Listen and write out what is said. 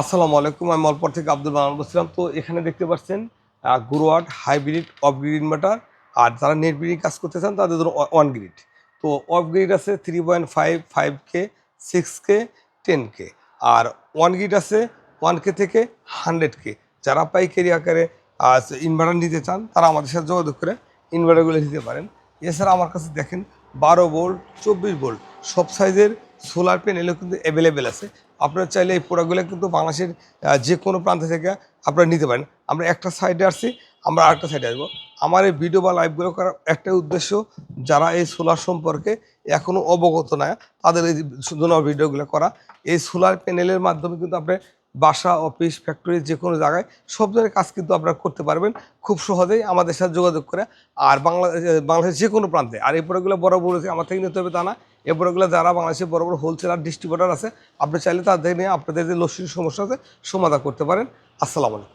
আসসালামু আলাইকুম, আমি মলপর থেকে আব্দুল মানান বলছিলাম। তো এখানে দেখতে পাচ্ছেন Growatt hybrid off grid inverter আর যারা নেট ব্রিডিং কাজ করতে চান, তাদের জন্য ওয়ান গ্রিড তো অফ গ্রিড আছে three point five five K six K ten K R on grid আছে ওয়ান কে থেকে হান্ড্রেড কে যারা পাইকারি আকারে ইনভার্টার নিতে চান, তারা আমাদের সাথে যোগাযোগ করে ইনভার্টারগুলো নিতে পারেন। এছাড়া আমার কাছে দেখেন, বারো ভোল্ট চব্বিশ ভোল্ট সব সাইজের সোলার প্যানেলও কিন্তু অ্যাভেলেবেল আছে। আপনারা চাইলে এই প্রোডাক্টগুলো কিন্তু বাংলাদেশের যে কোনো প্রান্ত থেকে আপনারা নিতে পারেন। আমরা একটা সাইডে আসছি, আমরা আরেকটা সাইডে আসব। আমার এই ভিডিও বা লাইভগুলো করার একটাই উদ্দেশ্য, যারা এই সোলার সম্পর্কে এখনও অবগত না, তাদের এই জন্য ভিডিওগুলো করা। এই সোলার প্যানেলের মাধ্যমে কিন্তু আপনি বাসা অফিস ফ্যাক্টরি যে কোনো জায়গায় সব ধরনের কাজ কিন্তু আপনারা করতে পারবেন। খুব সহজেই আমাদের সাথে যোগাযোগ করে। আর বাংলা, বাংলাদেশের যে কোনো প্রান্তে, আর এই প্রোডাক্টগুলো বড় বড় আমার থেকে নিতে হবে তা না। এই যারা বাংলাদেশের বড় বড় হোলসেলার ডিস্ট্রিবিউটার আছে, আপনি চাইলে তাদের নিয়ে আপনাদের যে লস্যির সমস্যা আছে, সমাধান করতে পারেন। আসসালামু আলাইকুম।